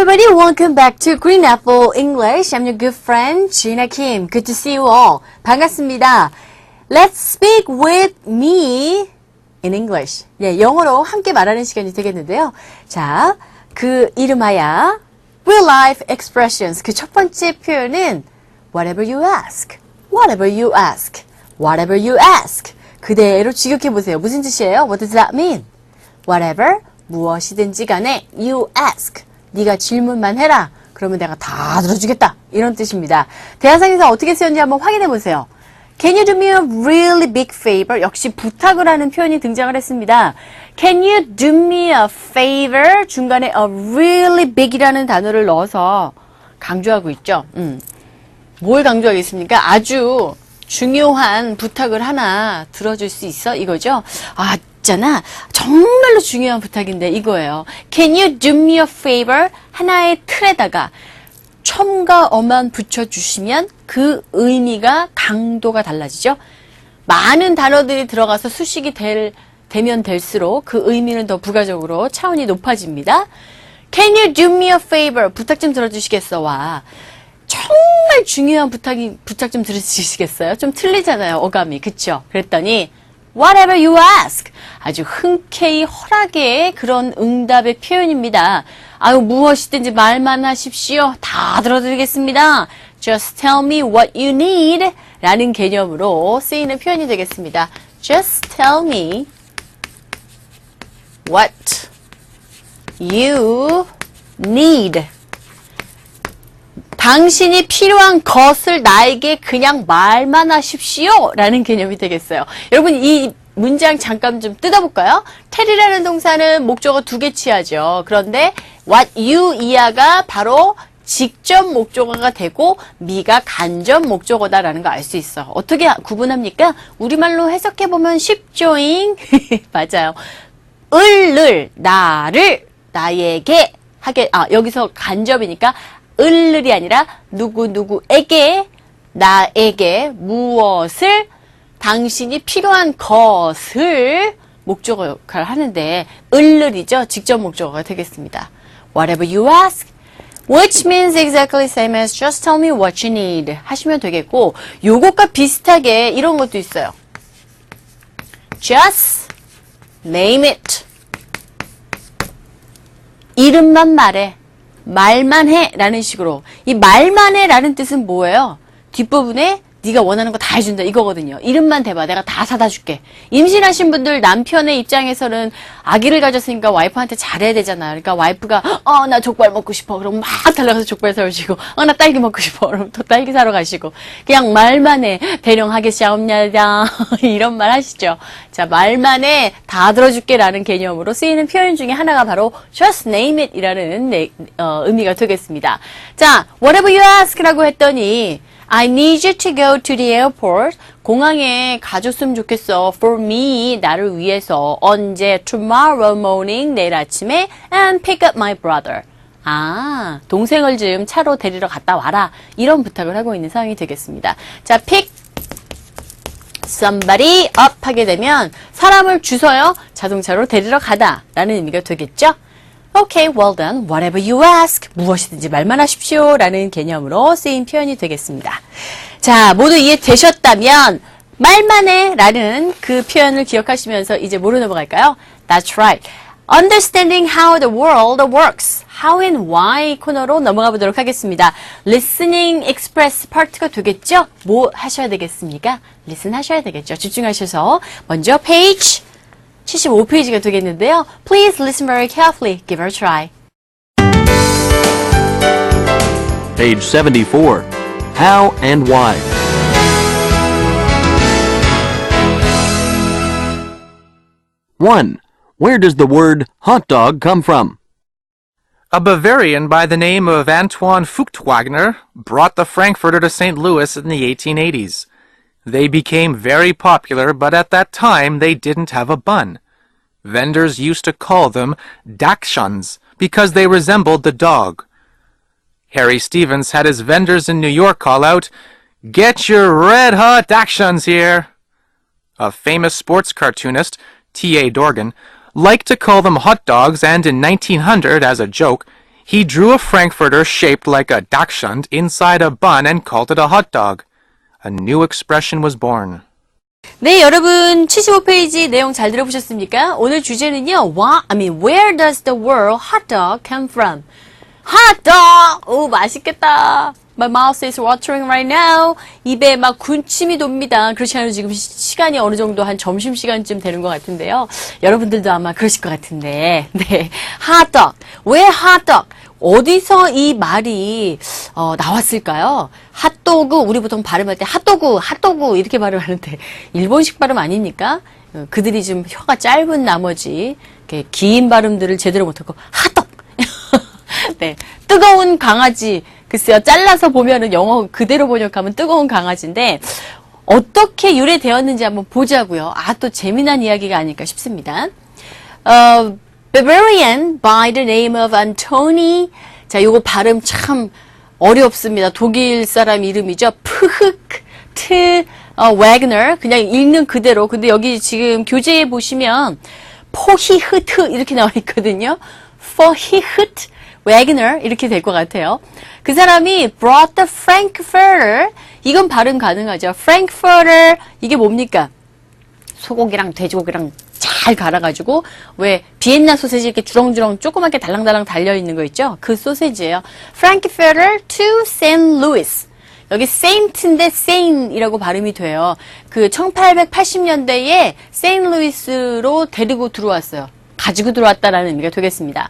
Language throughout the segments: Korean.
everybody, welcome back to Green Apple English. I'm your good friend Gina Kim. Good to see you all. 반갑습니다. Let's speak with me in English. 예, 영어로 함께 말하는 시간이 되겠는데요. 자, 그 이름하여 real life expressions. 그 첫 번째 표현은 whatever you ask. whatever you ask. whatever you ask. 그대로 직역해 보세요. 무슨 뜻이에요? What does that mean? whatever 무엇이든지 간에 you ask 네가 질문만 해라 그러면 내가 다 들어주겠다 이런 뜻입니다 대화상에서 어떻게 쓰였는지 한번 확인해 보세요 Can you do me a really big favor? 역시 부탁을 하는 표현이 등장을 했습니다. Can you do me a favor? 중간에 a really big이라는 단어를 넣어서 강조하고 있죠. 음. 뭘 강조하겠습니까? 아주 중요한 부탁을 하나 들어줄 수 있어? 이거죠? 아, 있잖아. 정말로 중요한 부탁인데 이거예요. Can you do me a favor? 하나의 틀에다가 첨가 어만 붙여주시면 그 의미가 강도가 달라지죠. 많은 단어들이 들어가서 수식이 될, 되면 될수록 그 의미는 더 부가적으로 차원이 높아집니다. Can you do me a favor? 부탁 좀 들어주시겠어? 와. 정말 중요한 부탁이, 부탁 좀 들어주시겠어요? 좀 틀리잖아요, 어감이. 그쵸? 그랬더니, whatever you ask. 아주 흔쾌히 허락의 그런 응답의 표현입니다. 아유, 무엇이든지 말만 하십시오. 다 들어드리겠습니다. Just tell me what you need. 라는 개념으로 쓰이는 표현이 되겠습니다. Just tell me what you need. 당신이 필요한 것을 나에게 그냥 말만 하십시오. 라는 개념이 되겠어요. 여러분, 이 문장 잠깐 좀 뜯어볼까요? 텔이라는 동사는 목적어 두 개 취하죠. 그런데 what you 이하가 바로 직접 목적어가 되고 미가 간접 목적어다라는 거 알 수 있어. 어떻게 구분합니까? 우리말로 해석해보면 쉽죠잉? 맞아요. 을을, 나를, 나에게 하게, 아, 여기서 간접이니까 을을이 아니라 누구누구에게, 나에게 무엇을 당신이 필요한 것을 목적어 역할을 하는데 을을이죠. 직접 목적어가 되겠습니다. Whatever you ask, which means exactly same as just tell me what you need 하시면 되겠고 요것과 비슷하게 이런 것도 있어요. Just name it. 이름만 말해. 말만 해 라는 식으로 이 말만 해 라는 뜻은 뭐예요? 뒷부분에 네가 원하는 거 다 해준다 이거거든요. 이름만 대봐. 내가 다 사다 줄게. 임신하신 분들 남편의 입장에서는 아기를 가졌으니까 와이프한테 잘해야 되잖아. 그러니까 와이프가 어 나 족발 먹고 싶어. 그럼 막 달려가서 족발 사오시고 어 나 딸기 먹고 싶어. 그럼 또 딸기 사러 가시고 그냥 말만 해. 대령하게 샤옵냐다 이런 말 하시죠. 자 말만 해. 다 들어줄게라는 개념으로 쓰이는 표현 중에 하나가 바로 just name it이라는 네, 어, 의미가 되겠습니다. 자 whatever you ask라고 했더니 I need you to go to the airport. 공항에 가줬으면 좋겠어. For me, 나를 위해서. 언제? Tomorrow morning, 내일 아침에. And pick up my brother. 아, 동생을 좀 차로 데리러 갔다 와라. 이런 부탁을 하고 있는 상황이 되겠습니다. 자, pick somebody up 하게 되면 사람을 주서요. 자동차로 데리러 가다. 라는 의미가 되겠죠? Okay, well then, whatever you ask. 무엇이든지 말만 하십시오. 라는 개념으로 쓰인 표현이 되겠습니다. 자, 모두 이해되셨다면, 말만 해. 라는 그 표현을 기억하시면서 이제 뭐로 넘어갈까요? That's right. Understanding how the world works. How and why 코너로 넘어가 보도록 하겠습니다. Listening Express 파트가 되겠죠? 뭐 하셔야 되겠습니까? Listen 하셔야 되겠죠? 집중하셔서 먼저 page 75페이지가 되겠는데요. Please listen very carefully. Give it a try. Page 74. How and why. One. Where does the word hot dog come from? A Bavarian by the name of Antoine Feuchtwanger brought the Frankfurter to St. Louis in the 1880s. They became very popular, but at that time they didn't have a bun. Vendors used to call them Dachshunds because they resembled the dog. Harry Stevens had his vendors in New York call out, Get your red hot Dachshunds here! A famous sports cartoonist, T.A. Dorgan, liked to call them hot dogs and in 1900, as a joke, He drew a frankfurter shaped like a Dachshund inside a bun and called it a hot dog. A new expression was born. 네, 여러분 75페이지 내용 잘 들어보셨습니까? 오늘 주제는요. Why, I mean, where does the word hot dog come from? hot dog! 오, 맛있겠다. My mouth is watering right now. 입에 막 군침이 돕니다. 그렇지 않아도 지금 시- 시간이 어느 정도 한 점심시간쯤 되는 것 같은데요. 여러분들도 아마 그러실 것 같은데. 네. dog. 왜 dog? 어디서 이 말이 어, 나왔을까요? 핫도그 우리 보통 발음할 때 핫도그 핫도그 이렇게 발음하는데 일본식 발음 아닙니까? 어, 그들이 좀 혀가 짧은 나머지 이렇게 긴 발음들을 제대로 못하고 핫도그 네 뜨거운 강아지 글쎄요 잘라서 보면은 영어 그대로 번역하면 뜨거운 강아지인데 어떻게 유래되었는지 한번 보자고요. 아 또 재미난 이야기가 아닐까 싶습니다. 어, Bavarian by the name of Antony. 자, 요거 발음 참 어렵습니다. 독일 사람 이름이죠. 푸흐트 어, 웨그너. 그냥 읽는 그대로. 근데 여기 지금 교재에 보시면 포히흐트 이렇게 나와 있거든요. 포히흐트 웨그너 이렇게 될 것 같아요. 그 사람이 brought the frankfurter. 이건 발음 가능하죠. frankfurter 이게 뭡니까? 소고기랑 돼지고기랑 잘 갈아가지고 왜 비엔나 소세지 이렇게 주렁주렁 조그맣게 달랑달랑 달려 있는 거 있죠? 그 소세지예요. Frankfurter to St. Louis. 여기 Saint인데 Saint이라고 발음이 돼요. 그 1880년대에 세인루이스로 데리고 들어왔어요. 가지고 들어왔다라는 의미가 되겠습니다.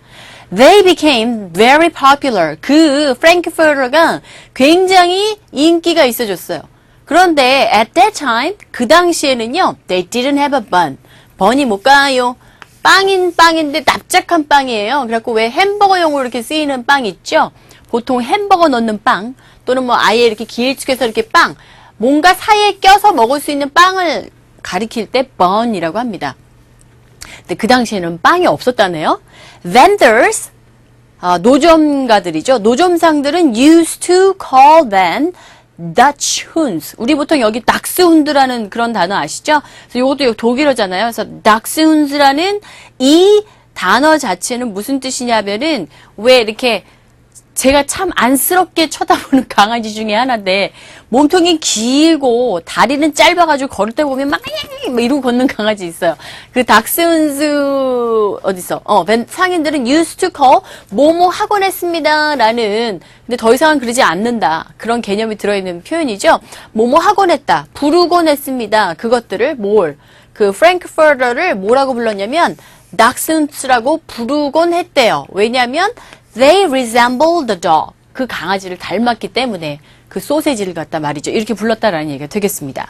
They became very popular. 그 프랭크푸르가 굉장히 인기가 있어졌어요. 그런데 at that time 그 당시에는요 they didn't have a bun 번이 뭘까요? 빵인 빵인데 납작한 빵이에요. 그래갖고 왜 햄버거용으로 이렇게 쓰이는 빵 있죠? 보통 햄버거 넣는 빵 또는 뭐 아예 이렇게 길쭉해서 이렇게 빵 뭔가 사이에 껴서 먹을 수 있는 빵을 가리킬 때 bun이라고 합니다. 근데 그 당시에는 빵이 없었다네요. Vendors 아, 노점가들이죠. 노점상들은 used to call them Dutch Hunds. 우리 보통 여기 닥스훈드라는 그런 단어 아시죠? 그래서 이것도 독일어잖아요. 그래서 닥스훈드라는 이 단어 자체는 무슨 뜻이냐면은 왜 이렇게 제가 참 안쓰럽게 쳐다보는 강아지 중에 하나인데 몸통이 길고 다리는 짧아가지고 걸을 때 보면 막, 막 이러고 걷는 강아지 있어요. 그 닥스훈즈 어디서? 어 벤- 상인들은 used to call 뭐뭐 하곤 했습니다라는 근데 더 이상은 그러지 않는다 그런 개념이 들어있는 표현이죠. 뭐뭐 하곤 했다, 부르곤 했습니다. 그것들을 뭘? 그 프랭크퍼더를 뭐라고 불렀냐면 닥스훈츠라고 부르곤 했대요. 왜냐하면 they resemble the dog. 그 강아지를 닮았기 때문에 그 소세지를 갖다 말이죠. 이렇게 불렀다라는 얘기가 되겠습니다.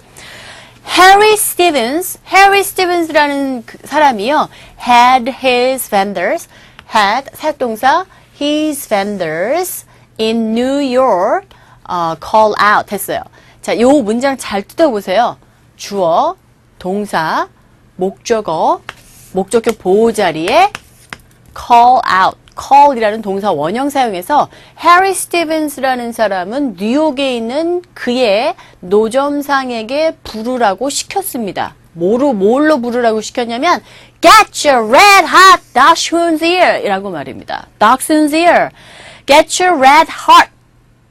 Harry Stevens, Harry Stevens라는 그 사람이요. had his vendors, had 사역동사 his vendors in New York 어, call out 했어요. 자, 요 문장 잘 뜯어보세요. 주어, 동사, 목적어, 목적격 보호 자리에 call out, call이라는 동사 원형 사용해서 해리 스티븐스라는 사람은 뉴욕에 있는 그의 노점상에게 부르라고 시켰습니다. 뭐로 뭘로 부르라고 시켰냐면 get your red hot dachshund's ear 이라고 말입니다. dachshund's ear. get your red hot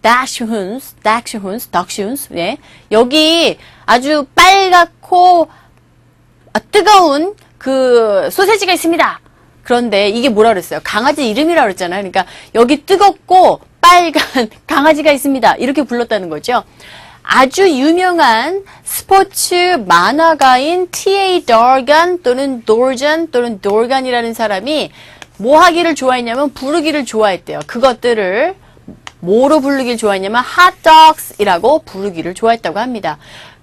dachshunds, dachshunds, dachshunds. 네. 여기 아주 빨갛고 아, 뜨거운 그 소세지가 있습니다. 그런데 이게 뭐라 그랬어요? 강아지 이름이라 그랬잖아요. 그러니까 여기 뜨겁고 빨간 강아지가 있습니다. 이렇게 불렀다는 거죠. 아주 유명한 스포츠 만화가인 T.A. dorgan 또는 dorgan 또는 dorgan이라는 사람이 뭐 하기를 좋아했냐면 부르기를 좋아했대요. 그것들을 뭐로 부르기를 좋아했냐면 핫도그스이라고 부르기를 좋아했다고 합니다.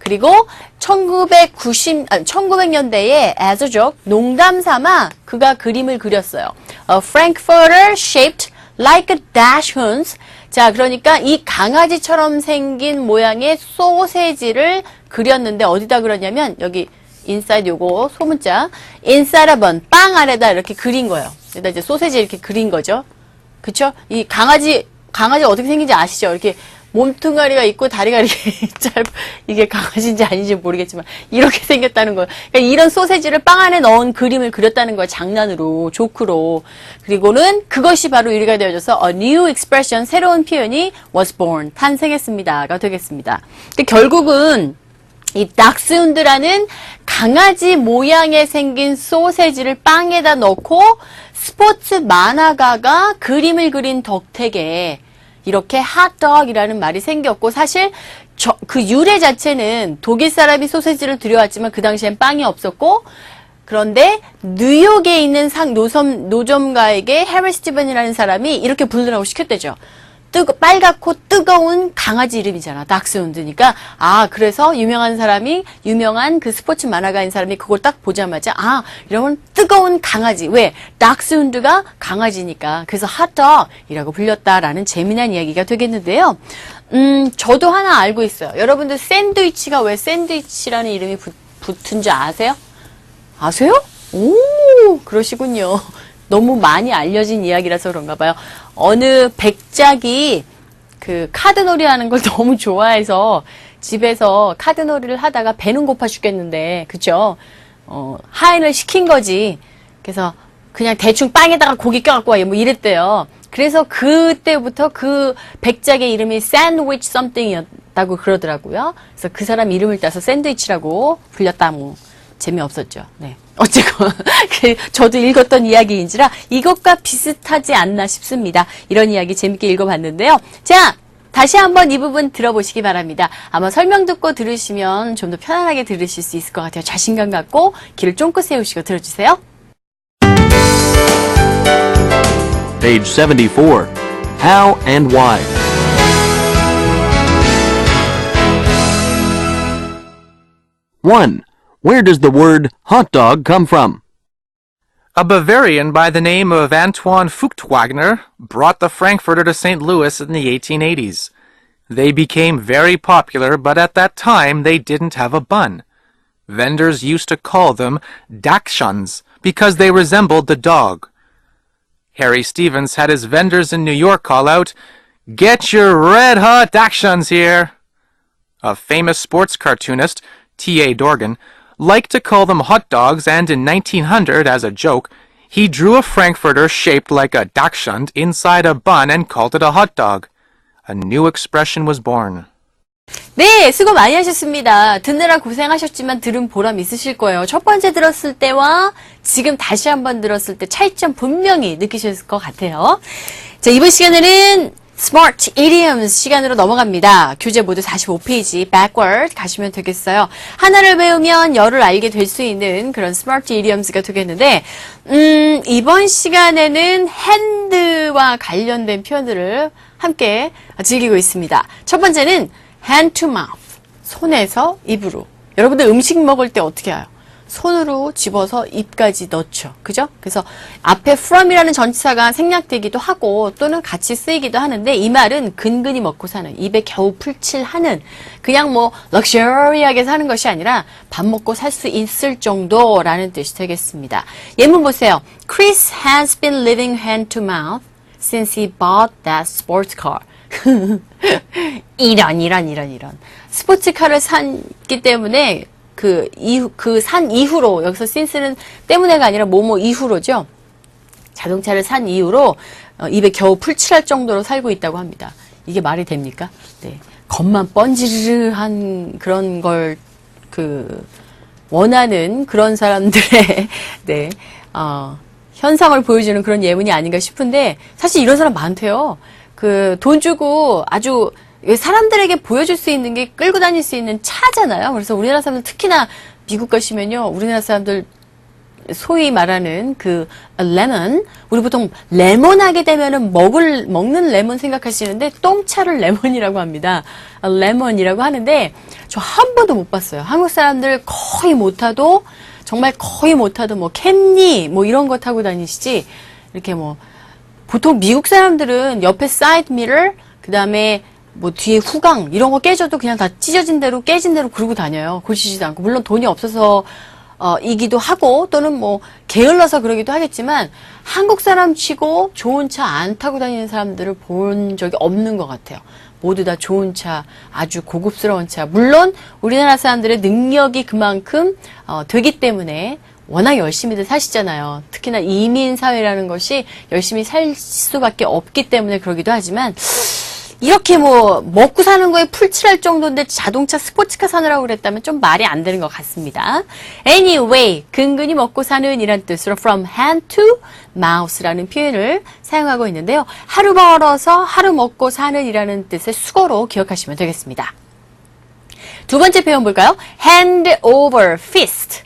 그리고 1990, 아니, 1900년대에 as a joke, 농담 삼아 그가 그림을 그렸어요. A frankfurter shaped like a dachshund. 자, 그러니까 이 강아지처럼 생긴 모양의 소세지를 그렸는데 어디다 그렸냐면 여기 인사이드 요거 소문자 인사이드 번, 빵 안에다 이렇게 그린 거예요. 여기다 이제 소세지 이렇게 그린 거죠. 그쵸? 이 강아지, 강아지 어떻게 생긴지 아시죠? 이렇게 몸뚱아리가 있고 다리가 이렇게 짧, 이게 강아지인지 아닌지 모르겠지만, 이렇게 생겼다는 거예요. 그러니까 이런 소세지를 빵 안에 넣은 그림을 그렸다는 거예요. 장난으로, 조크로. 그리고는 그것이 바로 유래가 되어져서 a new expression, 새로운 표현이 was born, 탄생했습니다가 되겠습니다. 근데 결국은 이 닥스훈드라는 강아지 모양의 생긴 소세지를 빵에다 넣고 스포츠 만화가가 그림을 그린 덕택에 이렇게 핫덕이라는 말이 생겼고 사실 저, 그 유래 자체는 독일 사람이 소세지를 들여왔지만 그 당시엔 빵이 없었고 그런데 뉴욕에 있는 상 노점 노점가에게 해리 스티븐이라는 사람이 이렇게 부르라고 시켰대죠. 뜨거 빨갛고 뜨거운 강아지 이름이잖아. 닥스훈드니까 아 그래서 유명한 사람이 유명한 그 스포츠 만화가인 사람이 그걸 딱 보자마자 아 이러면 뜨거운 강아지 왜 닥스훈드가 강아지니까 그래서 핫덕이라고 불렸다라는 재미난 이야기가 되겠는데요. 음 저도 하나 알고 있어요. 여러분들 샌드위치가 왜 샌드위치라는 이름이 붙, 붙은 줄 아세요? 아세요? 오, 그러시군요. 너무 많이 알려진 이야기라서 그런가 봐요. 어느 백작이 그 카드놀이 하는 걸 너무 좋아해서 집에서 카드놀이를 하다가 배는 고파 죽겠는데, 그죠? 어, 하인을 시킨 거지. 그래서 그냥 대충 빵에다가 고기 껴갖고 와, 뭐 이랬대요. 그래서 그때부터 그 백작의 이름이 샌드위치 썸띵이었다고 그러더라고요. 그래서 그 사람 이름을 따서 샌드위치라고 불렸다, 뭐. 재미없었죠. 네. 어쨌건, 그, 저도 읽었던 이야기인지라 이것과 비슷하지 않나 싶습니다. 이런 이야기 재밌게 읽어봤는데요. 자! 다시 한번 이 부분 들어보시기 바랍니다. 아마 설명 듣고 들으시면 좀 더 편안하게 들으실 수 있을 것 같아요. 자신감 갖고 귀를 쫑긋 세우시고 들어주세요. Page 74. How and why. One. Where does the word hot dog come from? A Bavarian by the name of Antoine Feuchtwanger brought the Frankfurter to St. Louis in the 1880s. They became very popular, but at that time they didn't have a bun. Vendors used to call them Dachshunds because they resembled the dog. Harry Stevens had his vendors in New York call out, Get your red hot Dachshunds here! A famous sports cartoonist, T.A. Dorgan, liked to call them hot dogs, and in 1900, as a joke, he drew a Frankfurter shaped like a Dachshund inside a bun and called it a hot dog. A new expression was born. 네, 수고 많이 하셨습니다. 듣느라 고생하셨지만 들은 보람 있으실 거예요. 첫 번째 들었을 때와 지금 다시 한번 들었을 때 차이점 분명히 느끼셨을 것 같아요. 자, 이번 시간에는 Smart Idioms 시간으로 넘어갑니다. 교재 모두 45페이지 backward 가시면 되겠어요. 하나를 배우면 열을 알게 될 수 있는 그런 Smart Idioms가 되겠는데 음, 이번 시간에는 hand와 관련된 표현들을 함께 즐기고 있습니다. 첫 번째는 hand to mouth. 손에서 입으로. 여러분들 음식 먹을 때 어떻게 해요? 손으로 집어서 입까지 넣죠. 그죠? 그래서 앞에 from이라는 전치사가 생략되기도 하고 또는 같이 쓰이기도 하는데 이 말은 근근히 먹고 사는 입에 겨우 풀칠하는 그냥 뭐 럭셔리하게 사는 것이 아니라 밥 먹고 살 수 있을 정도라는 뜻이 되겠습니다. 예문 보세요. Chris has been living hand to mouth since he bought that sports car. 이런 이런 이런 이런 스포츠카를 샀기 때문에 그 이후 그 산 이후로 여기서 since는 때문에가 아니라 뭐뭐 이후로죠. 자동차를 산 이후로 어, 입에 겨우 풀칠할 정도로 살고 있다고 합니다. 이게 말이 됩니까? 네. 겉만 번지르르한 그런 걸 그 원하는 그런 사람들의 네. 어, 현상을 보여주는 그런 예문이 아닌가 싶은데 사실 이런 사람 많대요. 그 돈 주고 아주 사람들에게 보여줄 수 있는 게 끌고 다닐 수 있는 차잖아요. 그래서 우리나라 사람들 특히나 미국 가시면요. 우리나라 사람들 소위 말하는 그 레몬 우리 보통 레몬 하게 되면은 먹을 먹는 레몬 생각하시는데 똥차를 레몬이라고 합니다. 레몬이라고 하는데 저 한 번도 못 봤어요. 한국 사람들 거의 못 타도 정말 거의 못 타도 뭐 캠리 뭐 이런 거 타고 다니시지 이렇게 뭐 보통 미국 사람들은 옆에 사이드 미러 그다음에 뭐 뒤에 후강 이런 거 깨져도 그냥 다 찢어진 대로 깨진 대로 그러고 다녀요. 고치지도 않고 물론 돈이 없어서 어, 이기도 하고 또는 뭐 게을러서 그러기도 하겠지만 한국 사람 치고 좋은 차 안 타고 다니는 사람들을 본 적이 없는 것 같아요. 모두 다 좋은 차, 아주 고급스러운 차. 물론 우리나라 사람들의 능력이 그만큼 어, 되기 때문에 워낙 열심히들 사시잖아요. 특히나 이민 사회라는 것이 열심히 살 수밖에 없기 때문에 그러기도 하지만 이렇게 뭐 먹고 사는 거에 풀칠할 정도인데 자동차 스포츠카 사느라고 그랬다면 좀 말이 안 되는 것 같습니다. Anyway, 근근히 먹고 사는 이란 뜻으로 from hand to mouth라는 표현을 사용하고 있는데요. 하루 벌어서 하루 먹고 사는 이라는 뜻의 수거로 기억하시면 되겠습니다. 두 번째 표현 볼까요? hand over fist.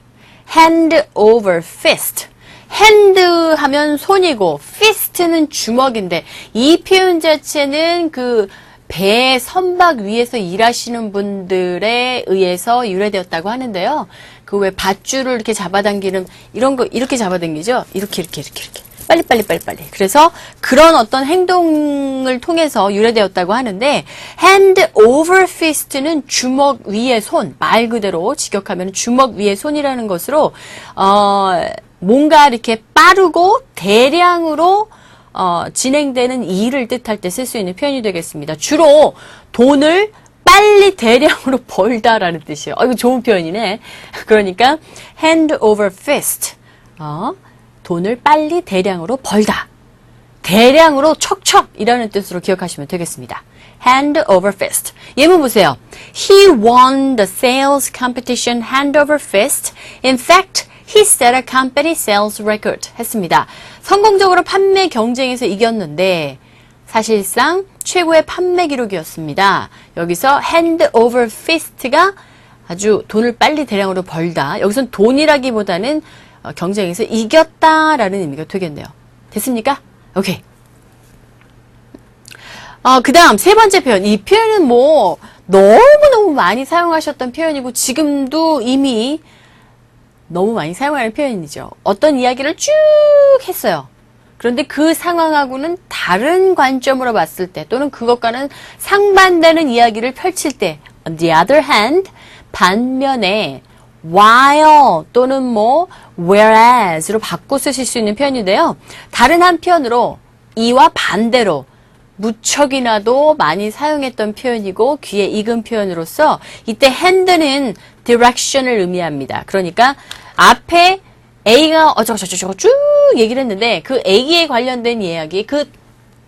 hand over fist. Hand 하면 손이고 fist는 주먹인데 이 표현 자체는 그 배 선박 위에서 일하시는 분들에 의해서 유래되었다고 하는데요. 그 왜 밧줄을 이렇게 잡아당기는 이런 거 이렇게 잡아당기죠? 이렇게 이렇게 이렇게 이렇게. 빨리 빨리 빨리 빨리. 그래서 그런 어떤 행동을 통해서 유래되었다고 하는데 hand over fist는 주먹 위의 손 말 그대로 직역하면 주먹 위의 손이라는 것으로 어 뭔가 이렇게 빠르고 대량으로 어, 진행되는 일을 뜻할 때 쓸 수 있는 표현이 되겠습니다. 주로 돈을 빨리 대량으로 벌다라는 뜻이에요. 어, 이거 좋은 표현이네. 그러니까 hand over fist. 어, 돈을 빨리 대량으로 벌다. 대량으로 척척이라는 뜻으로 기억하시면 되겠습니다. hand over fist. 예문 보세요. He won the sales competition hand over fist. In fact, he set a company sales record. 했습니다. 성공적으로 판매 경쟁에서 이겼는데 사실상 최고의 판매 기록이었습니다. 여기서 hand over fist가 아주 돈을 빨리 대량으로 벌다. 여기선 돈이라기보다는 어, 경쟁에서 이겼다라는 의미가 되겠네요. 됐습니까? 오케이. 어, 그 다음 세 번째 표현. 이 표현은 뭐 너무너무 많이 사용하셨던 표현이고 지금도 이미 너무 많이 사용하는 표현이죠. 어떤 이야기를 쭉 했어요. 그런데 그 상황하고는 다른 관점으로 봤을 때 또는 그것과는 상반되는 이야기를 펼칠 때 on the other hand 반면에 while 또는 뭐 whereas로 바꿔 쓰실 수 있는 표현인데요. 다른 한편으로 이와 반대로 무척이나도 많이 사용했던 표현이고 귀에 익은 표현으로서 이때 hand는 direction을 의미합니다. 그러니까 앞에 A가 어쩌고저쩌고 쭉 얘기를 했는데 그 A에 관련된 이야기 그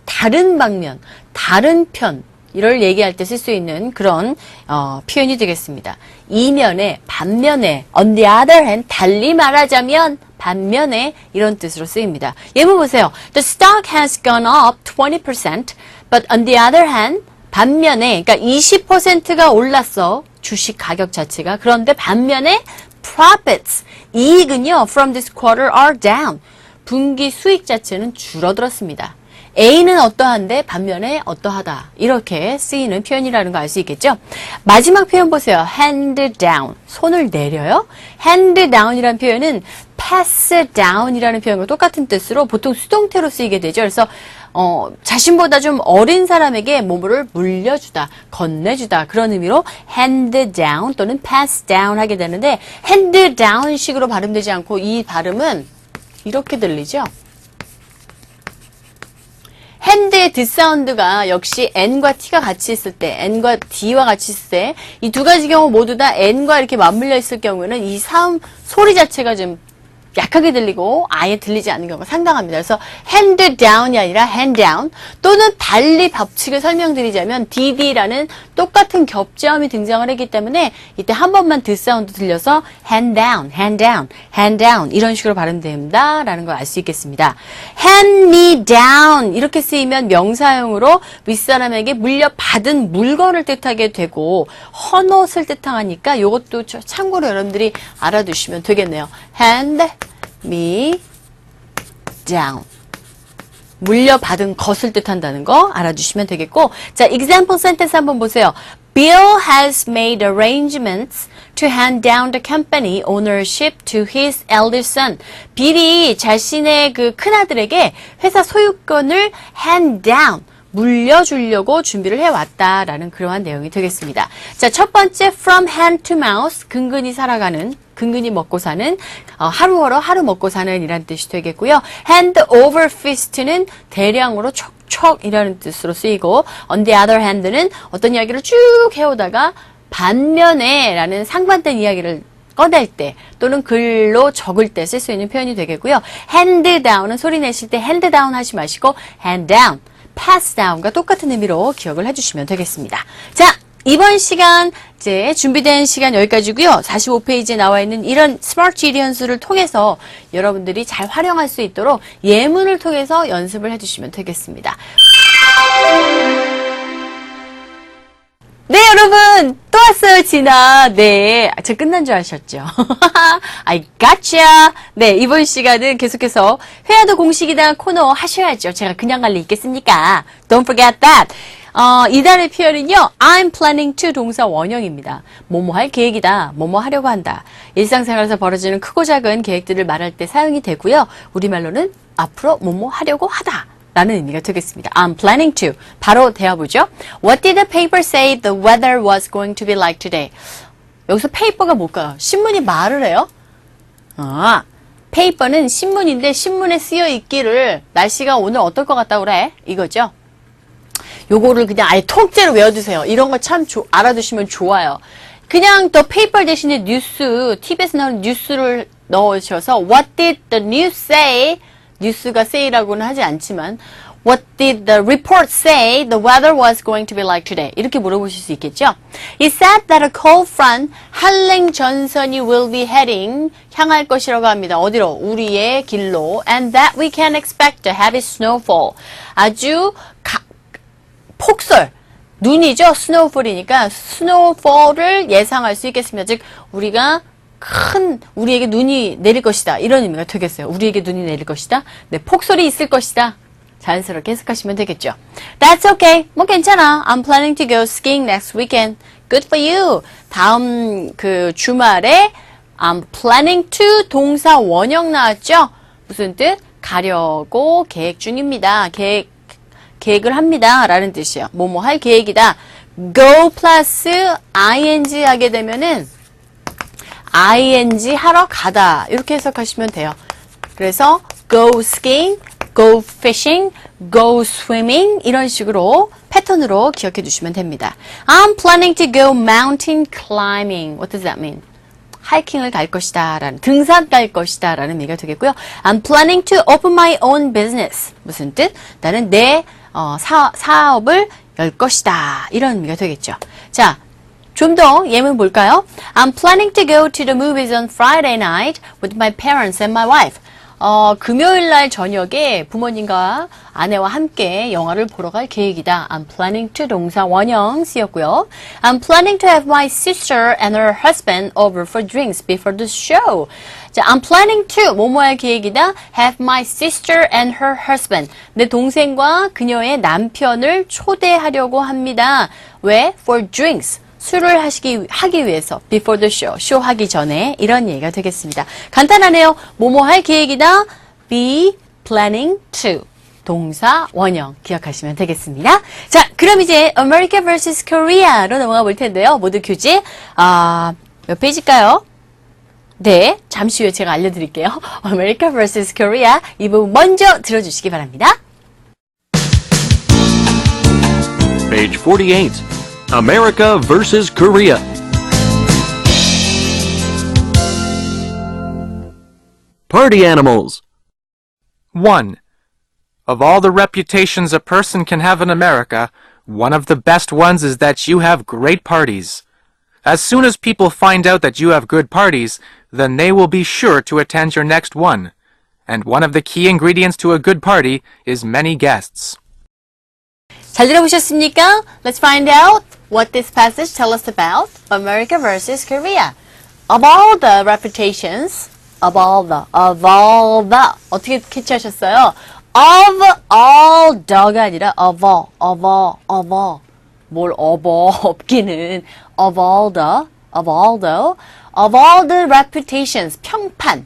다른 방면, 다른 편 이를 얘기할 때 쓸 수 있는 그런 어, 표현이 되겠습니다. 이면에 반면에 on the other hand 달리 말하자면 반면에 이런 뜻으로 쓰입니다. 예문 보세요. The stock has gone up 20%, but on the other hand 반면에 그러니까 20%가 올랐어. 주식 가격 자체가. 그런데 반면에 profits 이익은요 from this quarter are down. 분기 수익 자체는 줄어들었습니다. A는 어떠한데 반면에 어떠하다. 이렇게 쓰이는 표현이라는 거 알 수 있겠죠? 마지막 표현 보세요. hand down. 손을 내려요. hand down이라는 표현은 pass down이라는 표현과 똑같은 뜻으로 보통 수동태로 쓰이게 되죠. 그래서 어, 자신보다 좀 어린 사람에게 뭐뭐를 물려주다, 건네주다 그런 의미로 hand down 또는 pass down 하게 되는데 hand down 식으로 발음되지 않고 이 발음은 이렇게 들리죠? 핸드의 뒷사운드가 역시 N과 T가 같이 있을 때, N과 D와 같이 있을 때, 이 두 가지 경우 모두 다 N과 이렇게 맞물려 있을 경우에는 이 사음 소리 자체가 좀 약하게 들리고 아예 들리지 않는 경우가 상당합니다. 그래서 hand down이 아니라 hand down 또는 달리 법칙을 설명드리자면 DD라는 똑같은 겹자음이 등장을 했기 때문에 이때 한 번만 뒷사운드 들려서 hand down, hand down, hand down 이런 식으로 발음됩니다. 라는 걸 알 수 있겠습니다. hand me down 이렇게 쓰이면 명사형으로 윗사람에게 물려받은 물건을 뜻하게 되고 헌옷을 뜻하니까 이것도 참고로 여러분들이 알아두시면 되겠네요. hand me down. 물려받은 것을 뜻한다는 거 알아주시면 되겠고 자 example sentence 한번 보세요. Bill has made arrangements to hand down the company ownership to his eldest son. 빌이 자신의 그 큰아들에게 회사 소유권을 hand down 물려주려고 준비를 해왔다라는 그러한 내용이 되겠습니다. 자, 첫 번째 from hand to mouth 근근히 살아가는 근근히 먹고 사는 어, 하루 벌어 하루 먹고 사는 이란 뜻이 되겠고요. hand over fist는 대량으로 촉촉이라는 뜻으로 쓰이고 on the other hand는 어떤 이야기를 쭉 해오다가 반면에 라는 상반된 이야기를 꺼낼 때 또는 글로 적을 때 쓸 수 있는 표현이 되겠고요. hand down은 소리 내실 때 hand down 하지 마시고 hand down, pass down과 똑같은 의미로 기억을 해주시면 되겠습니다. 자, 이번 시간 이제 준비된 시간 여기까지고요. 45페이지에 나와 있는 이런 스마트 지리언스를 통해서 여러분들이 잘 활용할 수 있도록 예문을 통해서 연습을 해주시면 되겠습니다. 네, 여러분. 또 왔어요, 진아. 네. 아, 저 끝난 줄 아셨죠? I gotcha. 네, 이번 시간은 계속해서 회화도 공식이다 코너 하셔야죠. 제가 그냥 갈 리 있겠습니까? Don't forget that. 어, 이달의 표현은요, I'm planning to 동사 원형입니다. 뭐뭐 할 계획이다. 뭐뭐 하려고 한다. 일상생활에서 벌어지는 크고 작은 계획들을 말할 때 사용이 되고요. 우리말로는 앞으로 뭐뭐 하려고 하다. 라는 의미가 되겠습니다. I'm planning to. 바로 대화보죠. What did the paper say the weather was going to be like today? 여기서 페이퍼가 뭘까요? 신문이 말을 해요? 아, 페이퍼는 신문인데 신문에 쓰여 있기를 날씨가 오늘 어떨 것 같다고 그래? 이거죠. 요거를 그냥 아예 통째로 외워두세요. 이런 거 참 알아두시면 좋아요. 그냥 더 페이퍼 대신에 뉴스, TV에서 나오는 뉴스를 넣으셔서 What did the news say? 뉴스가 say라고는 하지 않지만 What did the report say the weather was going to be like today? 이렇게 물어보실 수 있겠죠? It said that a cold front, 한랭 전선이 will be heading, 향할 것이라고 합니다. 어디로? 우리의 길로. And that we can expect a heavy snowfall. 아주 가, 폭설. 눈이죠? snowfall이니까 snowfall을 예상할 수 있겠습니다. 즉, 우리가 큰 우리에게 눈이 내릴 것이다. 이런 의미가 되겠어요. 우리에게 눈이 내릴 것이다. 네, 폭설이 있을 것이다. 자연스럽게 해석하시면 되겠죠. That's okay. 뭐 괜찮아. I'm planning to go skiing next weekend. Good for you. 다음 그 주말에 I'm planning to 동사 원형 나왔죠? 무슨 뜻? 가려고 계획 중입니다. 계획 계획을 합니다. 라는 뜻이에요. 뭐뭐 할 계획이다. go 플러스 ing 하게 되면은 ing 하러 가다 이렇게 해석하시면 돼요. 그래서 go skiing, go fishing, go swimming 이런 식으로 패턴으로 기억해 두시면 됩니다. I'm planning to go mountain climbing. What does that mean? 하이킹을 갈 것이다 라는 등산 갈 것이다 라는 의미가 되겠고요. I'm planning to open my own business. 무슨 뜻? 나는 내 어, 사, 사업을 열 것이다. 이런 의미가 되겠죠. 자, 좀 더 예문 볼까요? I'm planning to go to the movies on Friday night with my parents and my wife. 어, 금요일 날 저녁에 부모님과 아내와 함께 영화를 보러 갈 계획이다. I'm planning to 동사 원형 쓰였고요. I'm planning to have my sister and her husband over for drinks before the show. 자, I'm planning to 뭐뭐 할 계획이다. Have my sister and her husband. 내 동생과 그녀의 남편을 초대하려고 합니다. 왜? For drinks. 술을 하시기, 하기 위해서 before the show, 쇼 하기 전에 이런 얘기가 되겠습니다. 간단하네요. 뭐뭐 할 계획이다. be planning to. 동사 원형 기억하시면 되겠습니다. 자, 그럼 이제 America vs. Korea로 넘어가 볼 텐데요. 모두 교재 아, 몇 페이지일까요? 네, 잠시 후에 제가 알려드릴게요. America vs. Korea 이 부분 먼저 들어주시기 바랍니다. Page 48. America versus Korea. Party animals. 1. Of all the reputations a person can have in America, one of the best ones is that you have great parties. As soon as people find out that you have good parties, then they will be sure to attend your next one. And one of the key ingredients to a good party is many guests. 잘 들어보셨습니까? Let's find out What this passage tells us about America versus Korea. Of all the reputations, of all the, of all the 어떻게 캐치하셨어요? Of all the가 아니라 of all, of all, of all. 뭘 of all 없기는 of all the, of all the, of all the reputations 평판.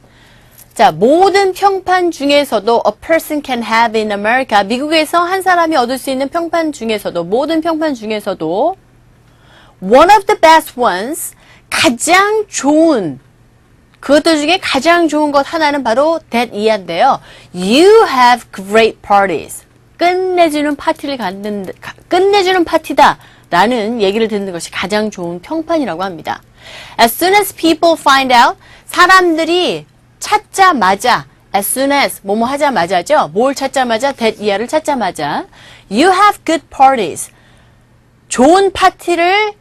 자, 모든 평판 중에서도 a person can have in America. 미국에서 한 사람이 얻을 수 있는 평판 중에서도, 모든 평판 중에서도 one of the best ones, 가장 좋은, 그것들 중에 가장 좋은 것 하나는 바로 that 이하인데요. You have great parties. 끝내주는 파티를 갖는, 가- 끝내주는 파티다. 라는 얘기를 듣는 것이 가장 좋은 평판이라고 합니다. As soon as people find out, 사람들이 찾자마자, as soon as, 뭐뭐 하자마자죠. 뭘 찾자마자, that 이하를 찾자마자, you have good parties. 좋은 파티를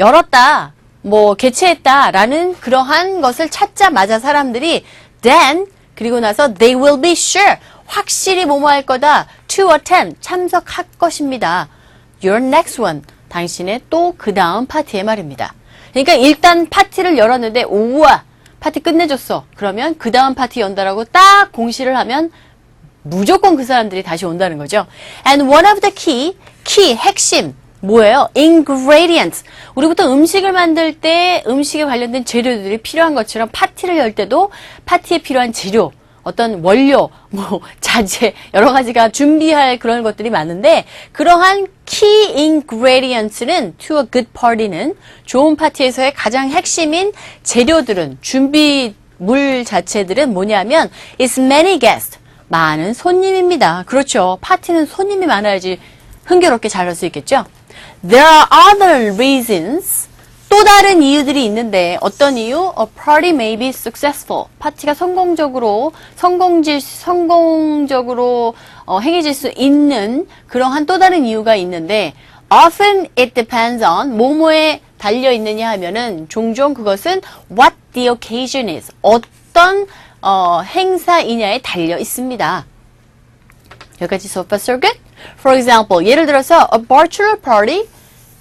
열었다, 뭐 개최했다라는 그러한 것을 찾자마자 사람들이 then 그리고 나서 they will be sure 확실히 뭐뭐 할 거다 to attend 참석할 것입니다. Your next one 당신의 또 그 다음 파티의 말입니다. 그러니까 일단 파티를 열었는데 우와 파티 끝내줬어. 그러면 그 다음 파티 연다라고 딱 공시를 하면 무조건 그 사람들이 다시 온다는 거죠. And one of the key, key, 핵심, 뭐예요? ingredients. 우리 부터 음식을 만들 때 음식에 관련된 재료들이 필요한 것처럼 파티를 열 때도 파티에 필요한 재료, 어떤 원료, 뭐, 자재, 여러 가지가 준비할 그런 것들이 많은데, 그러한 key ingredients는 to a good party는 좋은 파티에서의 가장 핵심인 재료들은, 준비물 자체들은 뭐냐면, is many guests. 많은 손님입니다. 그렇죠. 파티는 손님이 많아야지 흥겨롭게 잘 할 수 있겠죠. There are other reasons. 또 다른 이유들이 있는데 어떤 이유? A party may be successful. 파티가 성공적으로 성공질 성공적으로 어, 행해질 수 있는 그러한 또 다른 이유가 있는데 often it depends on 뭐뭐에 달려 있느냐 하면은 종종 그것은 what the occasion is. 어떤 어, 행사이냐에 달려 있습니다. 여기까지 so far so good? For example, 예를 들어서 a bachelor party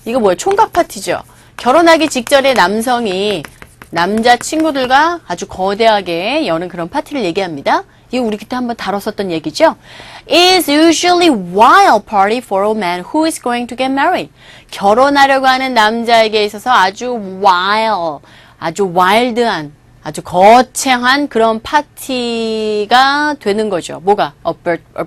이거 뭐예요? 총각 파티죠. 결혼하기 직전에 남성이 남자 친구들과 아주 거대하게 여는 그런 파티를 얘기합니다. 이거 우리 그때 한번 다뤘었던 얘기죠. is usually wild party for a man who is going to get married. 결혼하려고 하는 남자에게 있어서 아주 wild, 아주 wild한, 아주 거창한 그런 파티가 되는 거죠. 뭐가? A,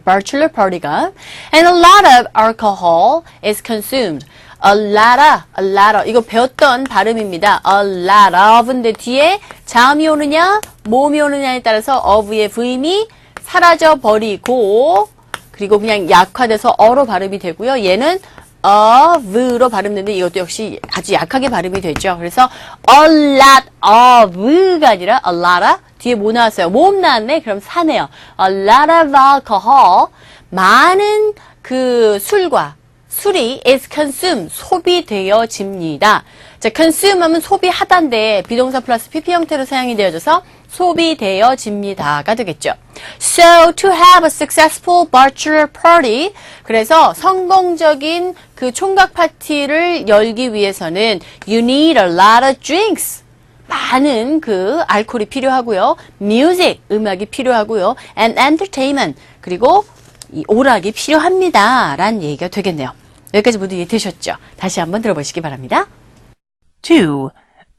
bachelor party가. And a lot of alcohol is consumed. A lot of, a lot of. 이거 배웠던 발음입니다. A lot of인데 뒤에 자음이 오느냐, 모음이 오느냐에 따라서 of의 부임이 사라져 버리고, 그리고 그냥 약화돼서 어로 발음이 되고요. 얘는 of로 발음되는데 이것도 역시 아주 약하게 발음이 되죠. 그래서 a lot of가 아니라 a lot of 뒤에 뭐 나왔어요? 모음 나왔네? 그럼 사네요. a lot of alcohol 많은 그 술과 술이 is consumed 소비되어집니다. 자, consume 하면 소비하다인데 비동사 플러스 pp 형태로 사용이 되어져서 소비되어집니다가 되겠죠. So to have a successful bachelor party 그래서 성공적인 그 총각 파티를 열기 위해서는 you need a lot of drinks 많은 그 알코올이 필요하고요. music 음악이 필요하고요. and entertainment 그리고 이 오락이 필요합니다. 라는 얘기가 되겠네요. 여기까지 모두 이해되셨죠? 다시 한번 들어보시기 바랍니다. 2.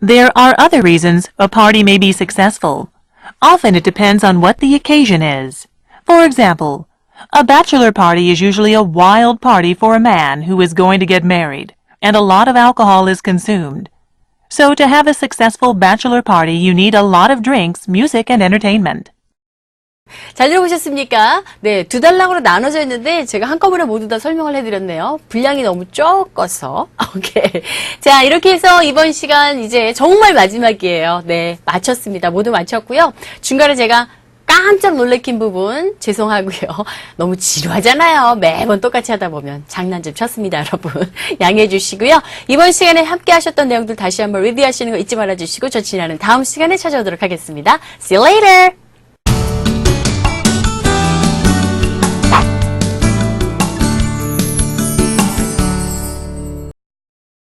There are other reasons a party may be successful. Often it depends on what the occasion is. For example, a bachelor party is usually a wild party for a man who is going to get married, and a lot of alcohol is consumed. So to have a successful bachelor party, you need a lot of drinks, music, and entertainment. 잘 들어보셨습니까? 네, 두 단락으로 나눠져 있는데 제가 한꺼번에 모두 다 설명을 해드렸네요. 분량이 너무 적어서. 오케이. 자, 이렇게 해서 이번 시간 이제 정말 마지막이에요. 네, 마쳤습니다. 모두 마쳤고요. 중간에 제가 깜짝 놀래킨 부분 죄송하고요. 너무 지루하잖아요. 매번 똑같이 하다 보면 장난 좀 쳤습니다, 여러분. 양해해 주시고요. 이번 시간에 함께 하셨던 내용들 다시 한번 리뷰하시는 거 잊지 말아 주시고 저 지나는 다음 시간에 찾아오도록 하겠습니다. See you later.